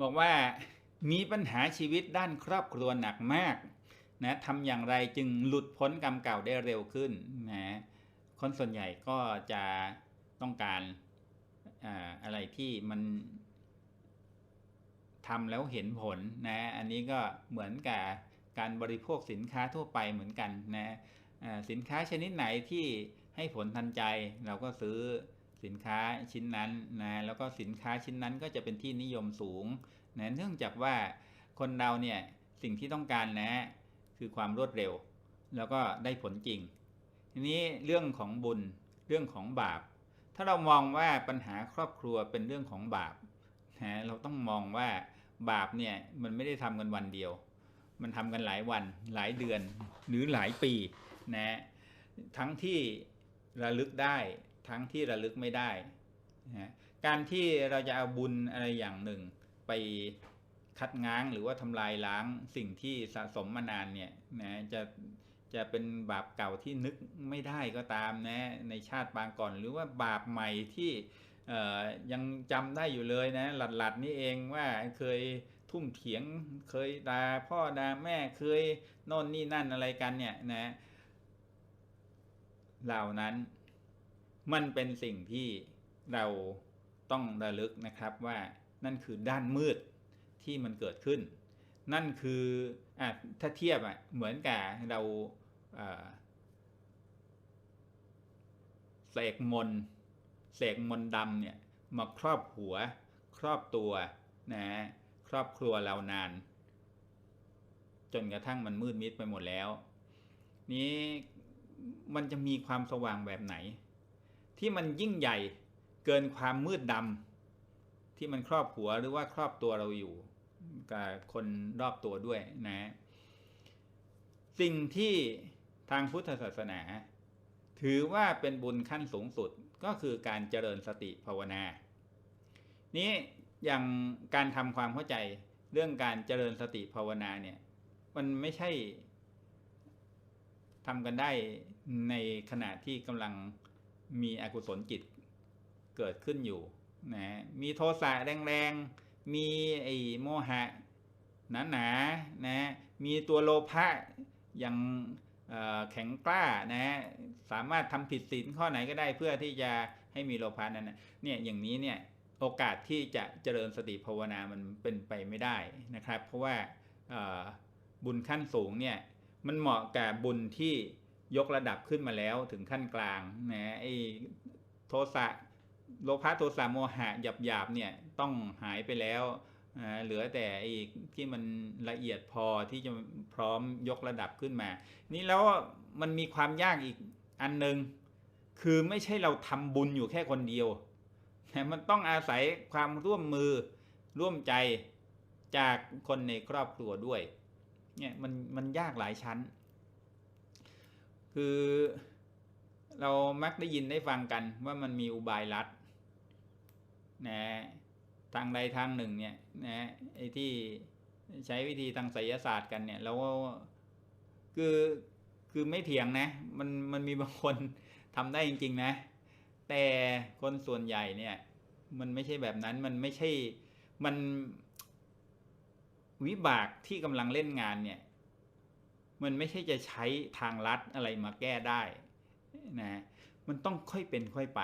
บอกว่ามีปัญหาชีวิตด้านครอบครัวหนักมากนะทำอย่างไรจึงหลุดพ้นกรรมเก่าได้เร็วขึ้นนะคนส่วนใหญ่ก็จะต้องการอาอะไรที่มันทำแล้วเห็นผลนะอันนี้ก็เหมือนกับการบริโภคสินค้าทั่วไปเหมือนกันนะสินค้าชนิดไหนที่ให้ผลทันใจเราก็ซื้อ สินค้าชิ้นนั้นนะแล้วก็สินค้าชิ้นนั้นก็จะเป็นที่นิยมสูงนะเนื่องจากว่าคนเราเนี่ยสิ่งที่ต้องการนะคือความรวดเร็ว แล้วก็ได้ผลจริง ทีนี้เรื่องของบุญเรื่องของบาป ถ้าเรามองว่าปัญหาครอบครัวเป็นเรื่องของบาปนะเราต้องมองว่าบาปเนี่ยมันไม่ได้ทำกันวันเดียว มันทำกันหลายวันหลายเดือนหรือหลายปีนะทั้งที่ระลึกได้ ทั้งที่ระลึกไม่ได้นะการที่เราจะเอาบุญอะไรอย่างหนึ่ง ไปคัดง้างหรือว่าทำลายล้างสิ่งที่สะสมมานานเนี่ยนะจะจะเป็นบาปเก่าที่นึกไม่ได้ก็ตามนะในชาติปางก่อน หรือว่าบาปใหม่ที่ยังจำได้อยู่เลยนะหลัดๆนี่เองว่าเคยทุ่มเถียงเคยด่าพ่อด่าแม่เคยโน่นนี่นั่นอะไรกันเนี่ยนะเหล่านั้น มันเป็นสิ่งที่เราต้องระลึกนะครับว่านั่นคือด้านมืดที่มันเกิดขึ้น นั่นคืออถ้าเทียบอะเหมือนกับเราเสกมนเสกมนดำเนี่ยมาครอบหัวครอบตัวนะครอบครัวเรานาน จนกระทั่งมันมืดมิดไปหมดแล้ว นี้มันจะมีความสว่างแบบไหน ที่มันยิ่งใหญ่เกินความมืดดำที่มันครอบหัวหรือว่าครอบตัวเราอยู่กับคนรอบตัวด้วยนะ สิ่งที่ทางพุทธศาสนา ถือว่าเป็นบุญขั้นสูงสุดก็คือการเจริญสติภาวนา นี้อย่างการทำความเข้าใจเรื่องการเจริญสติภาวนาเนี่ย มันไม่ใช่ทำกันได้ในขณะที่กำลัง มีอกุศลจิตเกิดขึ้นอยู่นะมีโทสะแรงๆ มีไอ้โมหะหนาๆนะมีตัวโลภะอย่างแข็งกล้านะสามารถทำผิดศีลข้อไหนก็ได้เพื่อที่จะให้มีโลภะนั้นเนี่ยอย่างนี้เนี่ยโอกาสที่จะเจริญสติภาวนามันเป็นไปไม่ได้นะครับ เพราะว่าบุญขั้นสูงเนี่ยมันเหมาะกับบุญที่ ยกระดับขึ้นมาแล้วถึงขั้นกลางนะไอ้โทสะโลภะโทสะโมหะหยาบหยาบเนี่ยต้องหายไปแล้วเหลือแต่ไอ้ที่มันละเอียดพอที่จะพร้อมยกระดับขึ้นมา นี่แล้วมันมีความยากอีกอันหนึ่งคือไม่ใช่เราทำบุญอยู่แค่คนเดียวแต่มันต้องอาศัยความร่วมมือร่วมใจจากคนในครอบครัวด้วยเนี่ยมันมันยากหลายชั้น คือเรามักได้ยินได้ฟังกันว่ามันมีอุบายรัดนะทางใดทางหนึ่งเนี่ยนะไอ้ที่ใช้วิธีทางไสยศาสตร์กันเนี่ยแล้วคือคือไม่เถียงนะ มันมันมีบางคนทำได้จริง ๆ นะ แต่คนส่วนใหญ่เนี่ย มันไม่ใช่แบบนั้นมันไม่ใช่มันวิบากที่กำลังเล่นงานเนี่ย มันไม่ใช่จะใช้ทางลัดอะไรมาแก้ได้นะมันต้องค่อยเป็นค่อยไป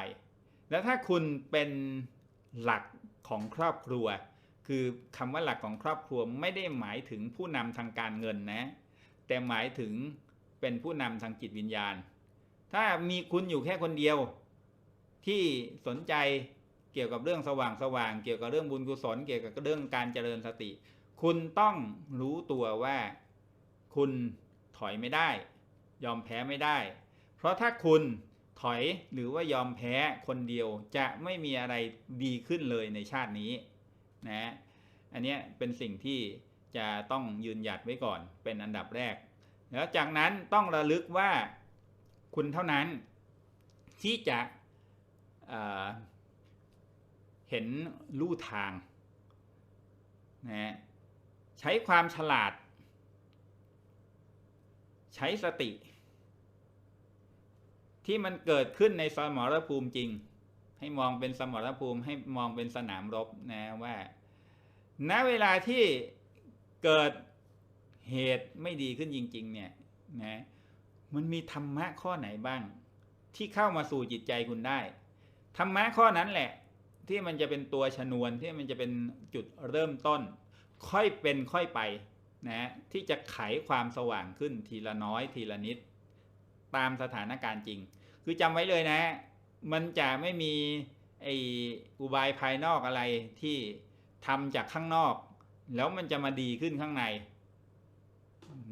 แล้วถ้าคุณเป็นหลักของครอบครัว คือคำว่าหลักของครอบครัวไม่ได้หมายถึงผู้นำทางการเงินนะ แต่หมายถึงเป็นผู้นำทางจิตวิญญาณ ถ้ามีคุณอยู่แค่คนเดียว ที่สนใจเกี่ยวกับเรื่องสว่างสว่าง เกี่ยวกับเรื่องบุญกุศล เกี่ยวกับเรื่องการเจริญสติ คุณต้องรู้ตัวว่า คุณถอยไม่ได้ ยอมแพ้ไม่ได้ เพราะถ้าคุณถอยหรือว่ายอมแพ้คนเดียวจะไม่มีอะไรดีขึ้นเลยในชาตินี้นะอันนี้เป็นสิ่งที่จะต้องยืนหยัดไว้ก่อนเป็นอันดับแรก แล้วจากนั้นต้องระลึกว่าคุณเท่านั้นที่จะเเห็นลู่ทางนะใช้ความฉลาด ช้สติ ที่มันเกิดขึ้นในสมรภูมิจริง ให้มองเป็นสมรภูมิให้มองเป็นสนามรบนะว่า ณเวลาที่เกิดเหตุไม่ดีขึ้นจริง ๆ เนี่ยนะมันมีธรรมะข้อไหนบ้าง ที่เข้ามาสู่จิตใจคุณได้ธรรมะข้อนั้นแหละ ที่มันจะเป็นตัวชนวนที่มันจะเป็นจุดเริ่มต้น ค่อยเป็นค่อยไป นะที่จะไขความสว่างขึ้นทีละน้อยทีละนิด ตามสถานการณ์จริง คือจำไว้เลยนะ มันจะไม่มีไออุบายภายนอกอะไรที่ทำจากข้างนอก แล้วมันจะมาดีขึ้นข้างใน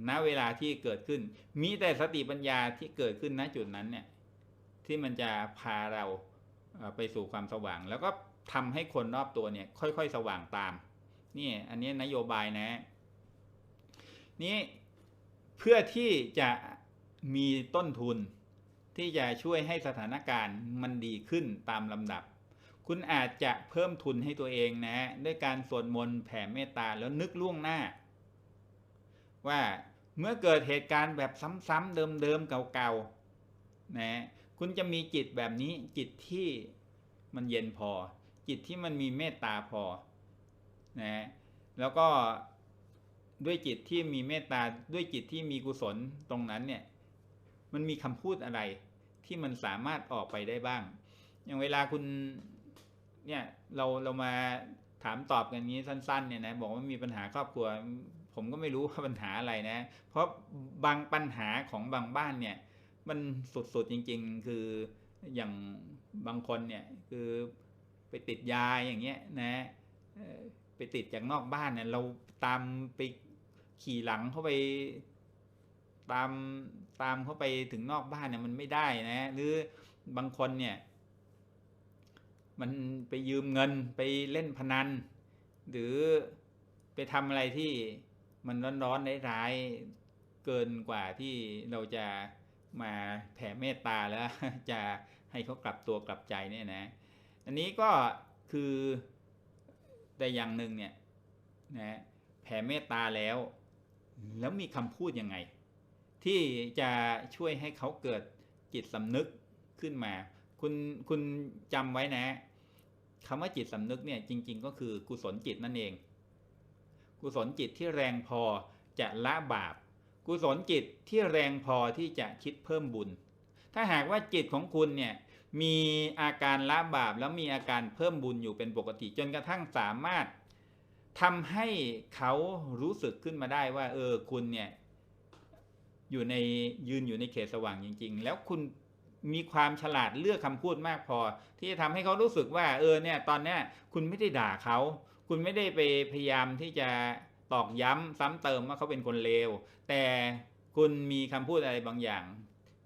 ณเวลาที่เกิดขึ้น มีแต่สติปัญญาที่เกิดขึ้นณจุดนั้นเนี่ยที่มันจะพาเราไปสู่ความสว่าง แล้วก็ทำให้คนรอบตัวเนี่ย ค่อย ๆ สว่างตาม นี่อันนี้นโยบายนะ นี่เพื่อที่จะมีต้นทุนที่จะช่วยให้สถานการณ์มันดีขึ้นตามลำดับ คุณอาจจะเพิ่มทุนให้ตัวเองนะด้วยการสวดมนต์แผ่เมตตาแล้วนึกล่วงหน้า ว่าเมื่อเกิดเหตุการณ์แบบซ้ำๆเดิมๆเก่าๆนะคุณจะมีจิตแบบนี้จิตที่มันเย็นพอ จิตที่มันมีเมตตาพอนะแล้วก็ ด้วยจิตที่มีเมตตาด้วยจิตที่มีกุศลตรงนั้นเนี่ยมันมีคำพูดอะไรที่มันสามารถออกไปได้บ้าง อย่างเวลาคุณเนี่ยเราเรามาถามตอบกันนี้สั้น ๆ เนี่ยนะบอกว่ามีปัญหาครอบครัว ผมก็ไม่รู้ว่าปัญหาอะไรนะ เพราะบางปัญหาของบางบ้านเนี่ย มันสุดๆจริง ๆ คืออย่างบางคนเนี่ยคือไปติดยาอย่างเงี้ยนะไปติดจากนอกบ้านเนี่ยเราตามไป ขี่หลังเข้าไปตามตามเข้าไปถึงนอกบ้านเนี่ยมันไม่ได้นะ หรือบางคนเนี่ย มันไปยืมเงินไปเล่นพนัน หรือไปทำอะไรที่มันร้อนๆร้ายๆเกินกว่าที่เราจะมาแผ่เมตตาแล้วจะให้เขากลับตัวกลับใจเนี่ยนะ อันนี้ก็คือแต่อย่างหนึ่งเนี่ยนะแผ่เมตตาแล้ว แล้วมีคำพูดยังไง ที่จะช่วยให้เขาเกิดจิตสำนึกขึ้นมา คุณคุณจำไว้นะคำว่าจิตสำนึกเนี่ยจริง ๆ ก็คือกุศลจิตนั่นเอง กุศลจิตที่แรงพอจะละบาป กุศลจิตที่แรงพอที่จะคิดเพิ่มบุญ ถ้าหากว่าจิตของคุณเนี่ยมีอาการละบาปแล้วมีอาการเพิ่มบุญอยู่เป็นปกติ จนกระทั่งสามารถ ทำให้เขารู้สึกขึ้นมาได้ว่า เออคุณเนี่ยอยู่ในยืนอยู่ในเขตสว่างจริง ๆ แล้วคุณมีความฉลาดเลือกคำพูดมากพอ ที่จะทำให้เขารู้สึกว่า เออเนี่ยตอนเนี้ยคุณไม่ได้ด่าเขา คุณไม่ได้ไปพยายามที่จะตอกย้ำซ้ำเติมว่าเขาเป็นคนเลว แต่คุณมีคำพูดอะไรบางอย่าง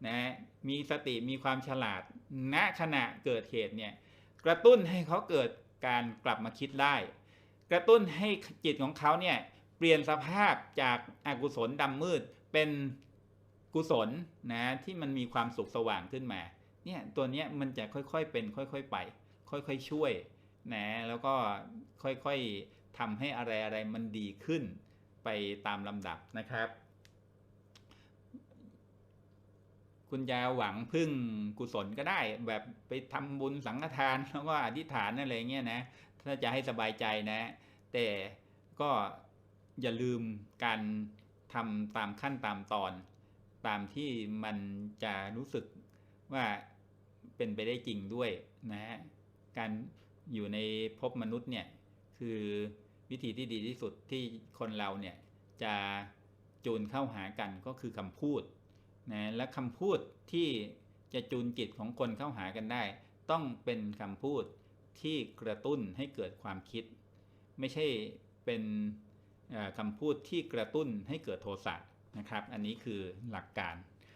นะมีสติมีความฉลาดณขณะเกิดเหตุเนี่ยกระตุ้นให้เขาเกิดการกลับมาคิดได้ กระตุ้นให้จิตของเขาเนี่ยเปลี่ยนสภาพจากอากุศลดำมืดเป็นกุศลนะที่มันมีความสุขสว่างขึ้นมาเนี่ยตัวเนี้ยมันจะค่อยๆเป็นค่อยๆไป ค่อยๆช่วยนะแล้วก็ค่อยๆทำให้อะไรอะไรมันดีขึ้นไปตามลำดับนะครับ คุณจะหวังพึ่งกุศลก็ได้ แบบไปทำบุญสังฆทานแล้วก็อธิษฐานอะไรเงี้ยนะถ้าจะให้สบายใจนะ แต่ก็อย่าลืมการทำตามขั้นตามตอน ตามที่มันจะรู้สึกว่าเป็นไปได้จริงด้วยนะฮะการอยู่ในภพมนุษย์เนี่ยคือวิธีที่ดีที่สุดที่คนเราเนี่ยจะจูนเข้าหากันก็คือคำพูดนะและคำพูดที่จะจูนจิตของคนเข้าหากันได้ ต้องเป็นคำพูดที่กระตุ้นให้เกิดความคิด ไม่ใช่เป็นคำพูดที่กระตุ้นให้เกิดโทสะนะครับ อันนี้คือหลักการ